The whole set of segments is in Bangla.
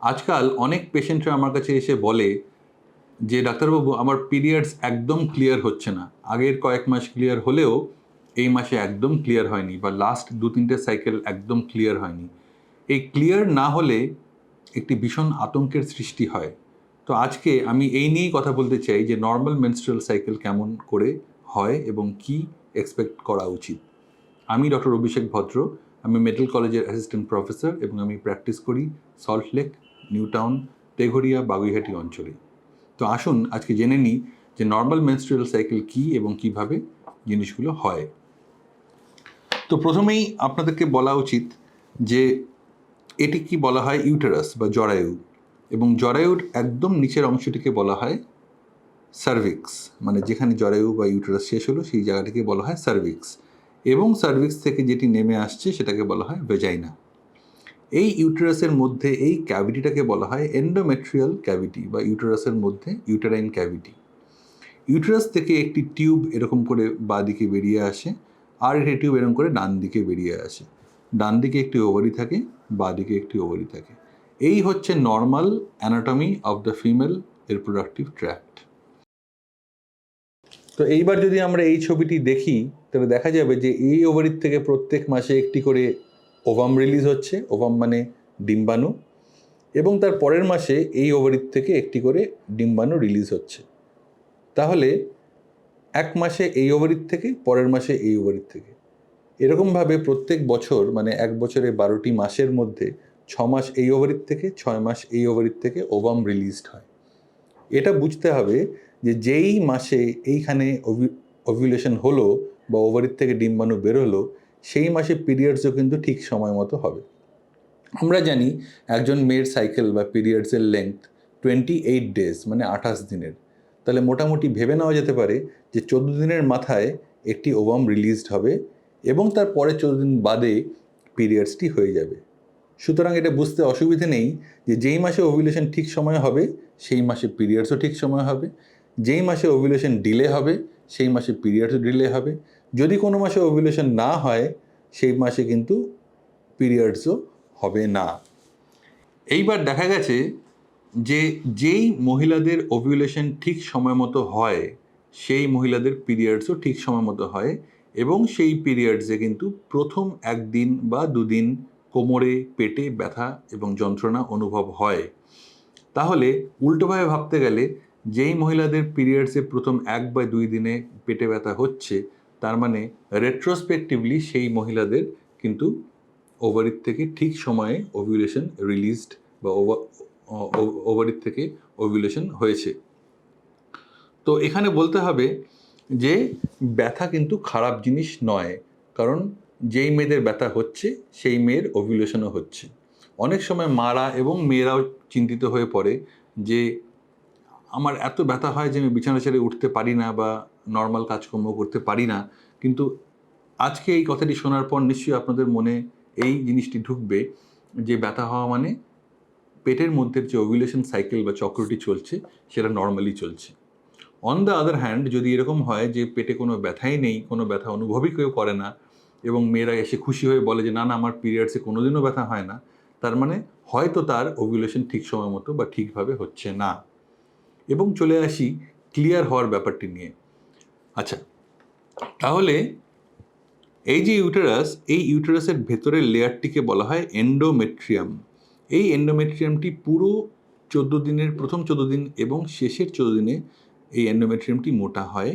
আজকাল অনেক পেশেন্টরা আমার কাছে এসে বলে যে, ডাক্তারবাবু, আমার পিরিয়ডস একদম ক্লিয়ার হচ্ছে না। আগের কয়েক মাস ক্লিয়ার হলেও এই মাসে একদম ক্লিয়ার হয়নি বা লাস্ট দু তিনটে সাইকেল একদম ক্লিয়ার হয়নি। এই ক্লিয়ার না হলে একটি ভীষণ আতঙ্কের সৃষ্টি হয়। তো আজকে আমি এই নিয়েই কথা বলতে চাই যে নর্মাল মেনস্ট্রুয়াল সাইকেল কেমন করে হয় এবং কি এক্সপেক্ট করা উচিত। আমি ডক্টর অভিষেক ভদ্র আমি মেডিকেল কলেজের অ্যাসিস্ট্যান্ট প্রফেসর এবং আমি প্র্যাকটিস করি সল্টলেক নিউ টাউন তেঘরিয়া, বাগুইহাটি অঞ্চলে। তো আসুন আজকে জেনে নিই যে নর্মাল মেনস্ট্রুয়াল সাইকেল কী এবং কীভাবে জিনিসগুলো হয়। তো প্রথমেই আপনাদেরকে বলা উচিত যে এটি কি বলা হয় ইউটেরাস বা জরায়ু এবং জরায়ুর একদম নিচের অংশটিকে বলা হয় সার্ভিক্স মানে যেখানে জরায়ু বা ইউটেরাস শেষ হলো সেই জায়গাটিকে বলা হয় সার্ভিক্স এবং সার্ভিক্স থেকে যেটি নেমে আসছে সেটাকে বলা হয় ভেজাইনা। এই ইউটেরাসের মধ্যে এই ক্যাভিটিটাকে বলা হয় এন্ডোমেট্রিয়াল ক্যাভিটি বা ইউটেরাসের মধ্যে ইউটেরাইন ক্যাভিটি ইউটেরাস থেকে একটি টিউব এরকম করে বাঁ দিকে বেরিয়ে আসে আর একটি টিউব এরকম করে ডান দিকে বেরিয়ে আসে। ডান দিকে একটি ওভারি থাকে বাঁ দিকে একটি ওভারি থাকে। এই হচ্ছে normal anatomy of the female reproductive tract তো এইবার যদি আমরা এই ছবিটি দেখি, তাহলে দেখা যাবে যে এই ওভারির থেকে প্রত্যেক মাসে একটি করে ওভাম রিলিজ হচ্ছে। ওভাম মানে ডিম্বাণু। এবং তার পরের মাসে এই ওভারির থেকে একটি করে ডিম্বাণু রিলিজ হচ্ছে। তাহলে এক মাসে এই ওভারির থেকে, পরের মাসে এই ওভারির থেকে। এরকমভাবে প্রত্যেক বছর মানে এক বছরে বারোটি মাসের মধ্যে ছ মাস এই ওভারির থেকে, ছয় মাস এই ওভারির থেকে ওভাম রিলিজড হয়। এটা বুঝতে হবে যে যেই মাসে এইখানে ওভিউলেশন হলো বা ওভারির থেকে ডিম্বাণু বেরোলো সেই মাসে পিরিয়ডসও কিন্তু ঠিক সময় মতো হবে। আমরা জানি একজন মেয়ের সাইকেল বা পিরিয়ডসের লেংথ টোয়েন্টি এইট ডেজ মানে আঠাশ দিনের। তাহলে মোটামুটি ভেবে নেওয়া যেতে পারে যে চোদ্দ দিনের মাথায় একটি ওভাম রিলিজড হবে এবং তার পরে চোদ্দ দিন বাদে পিরিয়ডসটি হয়ে যাবে। সুতরাং এটা বুঝতে অসুবিধে নেই যে যেই মাসে ওভিউলেশন ঠিক সময় হবে, সেই মাসে পিরিয়ডসও ঠিক সময় হবে। যেই মাসে ওভিউলেশন ডিলে হবে, সেই মাসে পিরিয়ডসও ডিলে হবে। যদি কোনো মাসে ওভিউলেশন না হয়, সেই মাসে কিন্তু পিরিয়ডসও হবে না। এইবার দেখা গেছে যে যেই মহিলাদের ওভিউলেশন ঠিক সময় মতো হয়, সেই মহিলাদের পিরিয়ডসও ঠিক সময় মতো হয় এবং সেই পিরিয়ডসে কিন্তু প্রথম একদিন বা দুদিন কোমরে পেটে ব্যথা এবং যন্ত্রণা অনুভব হয়। তাহলে উল্টোভাবে ভাবতে গেলে যেই মহিলাদের পিরিয়ডসে প্রথম এক বা দুই দিনে পেটে ব্যথা হচ্ছে, তার মানে রেট্রোস্পেক্টিভলি সেই মহিলাদের কিন্তু ওভারির থেকে ঠিক সময়ে ওভিউলেশন রিলিজড বা ওভারির থেকে ওভিউলেশন হয়েছে। তো এখানে বলতে হবে যে ব্যথা কিন্তু খারাপ জিনিস নয়, কারণ যেই মেয়েদের ব্যথা হচ্ছে, সেই মেয়ের ওভিউলেশনও হচ্ছে। অনেক সময় মারা এবং মেয়েরাও চিন্তিত হয়ে পড়ে যে আমার এত ব্যথা হয় যে আমি বিছানা ছেড়ে উঠতে পারি না বা নর্মাল কাজকর্ম করতে পারি না। কিন্তু আজকে এই কথাটি শোনার পর নিশ্চয়ই আপনাদের মনে এই জিনিসটি ঢুকবে যে ব্যথা হওয়া মানে পেটের মধ্যে যে ওভিউলেশন সাইকেল বা চক্রটি চলছে, সেটা নর্মালি চলছে। অন দ্য আদার হ্যান্ড যদি এরকম হয় যে পেটে কোনো ব্যথাই নেই, কোনো ব্যথা অনুভবই কেউ করে না, এবং মেয়েরা এসে খুশি হয়ে বলে যে, না না, আমার পিরিয়ডসে কোনোদিনও ব্যথা হয় না, তার মানে হয়তো তার ওভিউলেশন ঠিক সময় মতো বা ঠিকভাবে হচ্ছে না। এবং চলে আসি ক্লিয়ার হওয়ার ব্যাপারটি নিয়ে। আচ্ছা তাহলে এই যে ইউটেরাস এই ইউটেরাসের ভেতরের লেয়ারটিকে বলা হয় এন্ডোমেট্রিয়াম এই এন্ডোমেট্রিয়ামটি পুরো চোদ্দ দিনের, প্রথম চোদ্দ দিন এবং শেষের চোদ্দ দিনে এই এন্ডোমেট্রিয়ামটি মোটা হয়।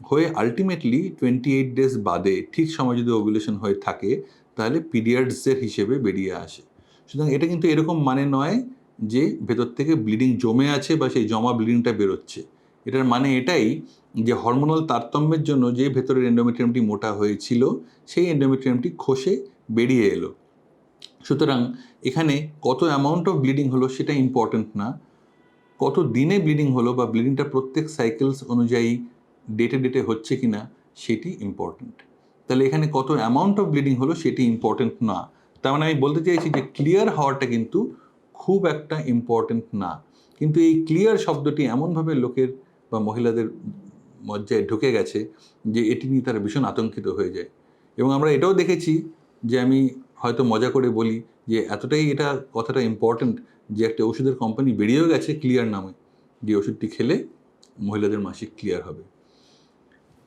হয়ে আলটিমেটলি টোয়েন্টি এইট ডেজ বাদে ঠিক সময় যদি ওভুলেশন হয়ে থাকে, তাহলে পিরিয়ডসের হিসেবে বেরিয়ে আসে। সুতরাং এটা কিন্তু এরকম মানে নয় যে ভেতর থেকে ব্লিডিং জমে আছে বা সেই জমা ব্লিডিংটা বেরোচ্ছে। এটার মানে এটাই যে হরমোনাল তারতম্যের জন্য যে ভেতরের এন্ডোমেট্রিয়ামটি মোটা হয়েছিল, সেই এন্ডোমেট্রিয়ামটি খসে বেরিয়ে এলো। সুতরাং এখানে কত অ্যামাউন্ট অফ ব্লিডিং হলো সেটা ইম্পর্ট্যান্ট না। কত দিনে ব্লিডিং হলো বা ব্লিডিংটা প্রত্যেক সাইকেলস অনুযায়ী ডেটে ডেটে হচ্ছে কি না সেটি ইম্পর্ট্যান্ট তাহলে এখানে কত অ্যামাউন্ট অফ ব্লিডিং হলো সেটি ইম্পর্ট্যান্ট না। তার মানে আমি বলতে চাইছি যে ক্লিয়ার হওয়াটা কিন্তু খুব একটা ইম্পর্ট্যান্ট না। কিন্তু এই ক্লিয়ার শব্দটি এমনভাবে লোকের বা মহিলাদের মজ্জায় ঢুকে গেছে যে এটি নিয়ে তারা ভীষণ আতঙ্কিত হয়ে যায়। এবং আমরা এটাও দেখেছি যে আমি হয়তো মজা করে বলি যে এতটাই এটা কথাটা ইম্পর্ট্যান্ট যে একটা ওষুধের কোম্পানি বেরিয়েও গেছে ক্লিয়ার নামে যে ওষুধটি খেলে মহিলাদের মাসিক ক্লিয়ার হবে।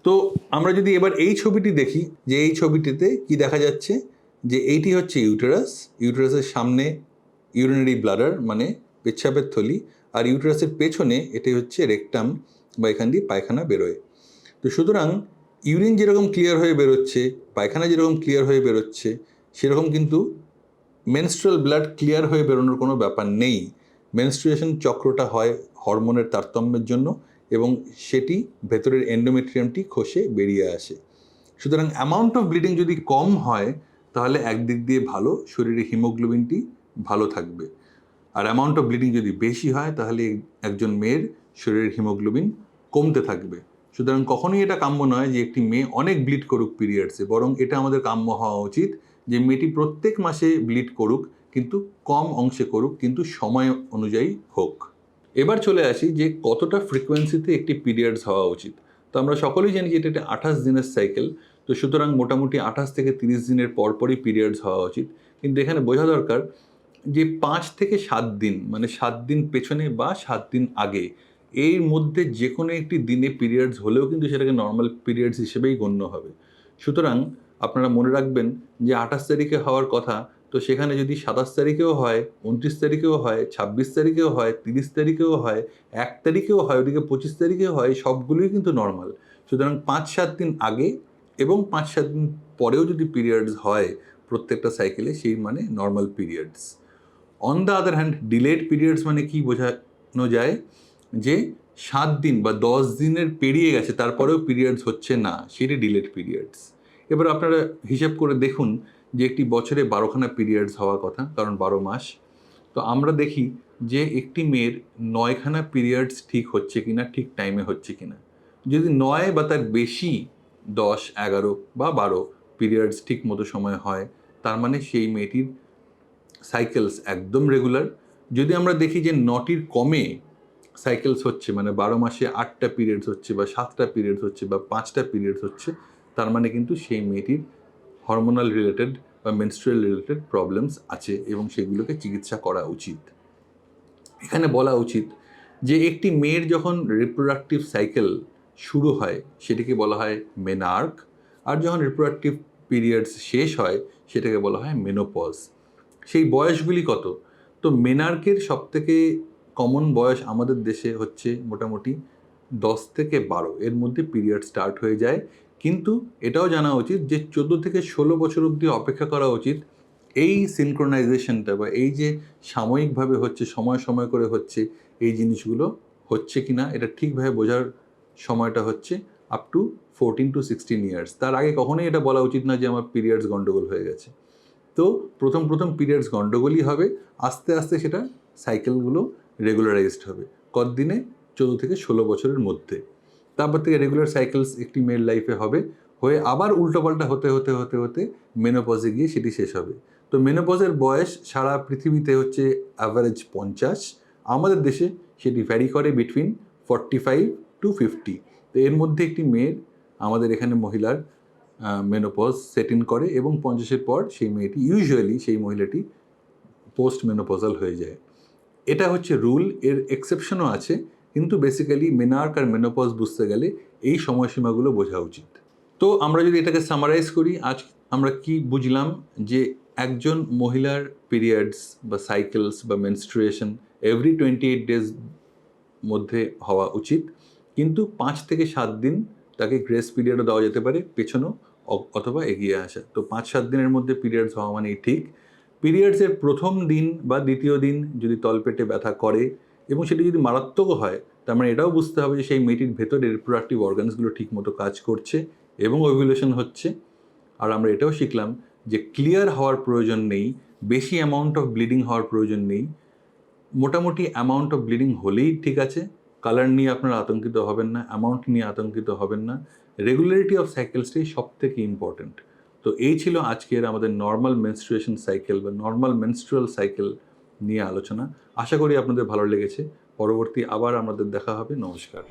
তো আমরা যদি এবার এই ছবিটি দেখি যে এই ছবিটিতে কি দেখা যাচ্ছে যে এইটি হচ্ছে ইউটেরাস ইউটেরাসের সামনে ইউরিনারি ব্লাডার মানে পেচ্ছাপের থলি আর ইউটেরাসের পেছনে এটি হচ্ছে রেকটাম বা এখান দিয়ে পায়খানা বেরোয়। তো সুতরাং ইউরিন যেরকম ক্লিয়ার হয়ে বেরোচ্ছে, পায়খানা যেরকম ক্লিয়ার হয়ে বেরোচ্ছে, সেরকম কিন্তু মেনস্ট্রাল ব্লাড ক্লিয়ার হয়ে বেরোনোর কোনো ব্যাপার নেই। মেনস্ট্রুয়েশন চক্রটা হয় হরমোনের তারতম্যের জন্য এবং সেটি ভেতরের এন্ডোমেট্রিয়ামটি খসে বেরিয়ে আসে। সুতরাং অ্যামাউন্ট অফ ব্লিডিং যদি কম হয়, তাহলে একদিক দিয়ে ভালো, শরীরে হিমোগ্লোবিনটি ভালো থাকবে। আর অ্যামাউন্ট অফ ব্লিডিং যদি বেশি হয়, তাহলে একজন মেয়ের শরীরের হিমোগ্লোবিন কমতে থাকবে। সুতরাং কখনোই এটা কাম্য নয় যে একটি মেয়ে অনেক ব্লিড করুক পিরিয়ডসে বরং এটা আমাদের কাম্য হওয়া উচিত যে মেয়েটি প্রত্যেক মাসে ব্লিড করুক, কিন্তু কম অংশে করুক, কিন্তু সময় অনুযায়ী হোক। এবার চলে আসি যে কতটা ফ্রিকোয়েন্সিতে একটি পিরিয়ডস হওয়া উচিত। তো আমরা সকলেই জানি যে এটা একটা আঠাশ দিনের সাইকেল তো সুতরাং মোটামুটি আঠাশ থেকে তিরিশ দিনের পরপরই পিরিয়ডস হওয়া উচিত। কিন্তু এখানে বোঝা দরকার যে পাঁচ থেকে সাত দিন মানে সাত দিন পেছনে বা সাত দিন আগে, এর মধ্যে যে কোনো একটি দিনে পিরিয়ডস হলেও কিন্তু সেটাকে নর্মাল পিরিয়ডস হিসেবেই গণ্য হবে। সুতরাং আপনারা মনে রাখবেন যে আঠাশ তারিখে হওয়ার কথা, তো সেখানে যদি সাতাশ তারিখেও হয়, উনত্রিশ তারিখেও হয়, ছাব্বিশ তারিখেও হয়, তিরিশ তারিখেও হয়, এক তারিখেও হয়, ওদিকে পঁচিশ তারিখেও হয়, সবগুলোই কিন্তু নর্মাল সুতরাং পাঁচ সাত দিন আগে এবং পাঁচ সাত দিন পরেও যদি পিরিয়ডস হয় প্রত্যেকটা সাইকেলে সেই মানে normal periods on the other hand delayed periods মানে কি বোঝানো যায়? যে সাত দিন বা দশ দিনের পেরিয়ে গেছে, তারপরেও পিরিয়ডস হচ্ছে না, সেটি ডিলেড পিরিয়ডস এবার আপনারা হিসেব করে দেখুন যে একটি বছরে বারোখানা পিরিয়ডস হওয়ার কথা, কারণ বারো মাস। তো আমরা দেখি যে একটি মেয়ের নয়খানা পিরিয়ডস ঠিক হচ্ছে কিনা, ঠিক টাইমে হচ্ছে কিনা। যদি নয় বা তার বেশি দশ, এগারো বা বারো পিরিয়ডস ঠিক মতো সময় হয়, তার মানে সেই মেয়েটির সাইকেলস একদম রেগুলার। যদি আমরা দেখি যে নটির কমে সাইকেলস হচ্ছে মানে বারো মাসে আটটা পিরিয়ডস হচ্ছে বা সাতটা পিরিয়ডস হচ্ছে বা পাঁচটা পিরিয়ডস হচ্ছে, তার মানে কিন্তু সেই মেয়েটির হরমোনাল রিলেটেড বা মেনস্ট্রুয়াল রিলেটেড প্রবলেমস আছে এবং সেগুলোকে চিকিৎসা করা উচিত। এখানে বলা উচিত যে একটি মেয়ের যখন রিপ্রোডাক্টিভ সাইকেল শুরু হয়, সেটিকে বলা হয় মেনার্ক আর যখন রিপ্রোডাক্টিভ পিরিয়ডস শেষ হয়, সেটাকে বলা হয় মেনোপজ সেই বয়সগুলি কত? তো মেনার্কের সবথেকে কমন বয়স আমাদের দেশে হচ্ছে মোটামুটি দশ থেকে বারো। এর মধ্যে পিরিয়ড স্টার্ট হয়ে যায়। কিন্তু এটাও জানা উচিত যে চোদ্দ থেকে ষোলো বছর অবধি অপেক্ষা করা উচিত এই সিনক্রোনাইজেশনটা বা এই যে সাময়িকভাবে হচ্ছে, সময় সময় করে হচ্ছে এই জিনিসগুলো হচ্ছে কি না এটা ঠিকভাবে বোঝার সময়টা হচ্ছে up to fourteen to sixteen years তার আগে কখনোই এটা বলা উচিত না যে আমার পিরিয়ডস গন্ডগোল হয়ে গেছে। তো প্রথম প্রথম পিরিয়ডস গন্ডগোলই হবে, আস্তে আস্তে সেটা সাইকেলগুলো রেগুলারাইজড হবে, কতদিনে? চোদ্দ থেকে ষোলো বছরের মধ্যে। তারপর থেকে রেগুলার সাইকেলস একটি মেয়ের লাইফে হবে, হয়ে আবার উল্টোপাল্টা হতে হতে হতে হতে মেনোপজে গিয়ে সেটি শেষ হবে। তো মেনোপজের বয়স সারা পৃথিবীতে হচ্ছে অ্যাভারেজ পঞ্চাশ, আমাদের দেশে সেটি ভ্যারি করে between forty five to fifty তো এর মধ্যে একটি মেয়ের, আমাদের এখানে মহিলার মেনোপজ সেট ইন করে এবং পঞ্চাশের পর সেই মেয়েটি ইউজুয়ালি সেই মহিলাটি পোস্ট মেনোপজাল হয়ে যায়। এটা হচ্ছে রুল এর এক্সেপশনও আছে, কিন্তু বেসিক্যালি মেনার্ক আর মেনোপজ বুঝতে গেলে এই সময়সীমাগুলো বোঝা উচিত। তো আমরা যদি এটাকে সামারাইজ করি, আজ আমরা কি বুঝলাম যে একজন মহিলার পিরিয়ডস বা সাইকেলস বা menstruation every twenty eight days মধ্যে হওয়া উচিত, কিন্তু পাঁচ থেকে সাত দিন তাকে গ্রেস পিরিয়ডও দেওয়া যেতে পারে, পেছনেও অথবা এগিয়ে আসা। তো পাঁচ, সাত দিনের মধ্যে পিরিয়ডস হওয়া মানেই ঠিক। পিরিয়ডসের প্রথম দিন বা দ্বিতীয় দিন যদি তলপেটে ব্যথা করে এবং সেটি যদি মারাত্মকও হয়, তার মানে এটাও বুঝতে হবে যে সেই মেয়েটির ভেতরে রিপ্রোডাক্টিভ অর্গানসগুলো ঠিকমতো কাজ করছে এবং ওভিউলেশন হচ্ছে। আর আমরা এটাও শিখলাম যে ক্লিয়ার হওয়ার প্রয়োজন নেই, বেশি অ্যামাউন্ট অফ ব্লিডিং হওয়ার প্রয়োজন নেই। মোটামুটি অ্যামাউন্ট অফ ব্লিডিং হলেই ঠিক আছে। কালার নিয়ে আপনারা আতঙ্কিত হবেন না অ্যামাউন্ট নিয়ে আতঙ্কিত হবেন না। রেগুলারিটি অফ সাইকেলসটাই সব থেকে ইম্পর্টেন্ট তো এই ছিল আজকের আমাদের নর্মাল মেনস্ট্রুয়েশন সাইকেল বা নর্মাল মেনস্ট্রুয়াল সাইকেল নিয়ে আলোচনা। আশা করি আপনাদের ভালো লেগেছে। পরবর্তী আবার আমাদের দেখা হবে। নমস্কার।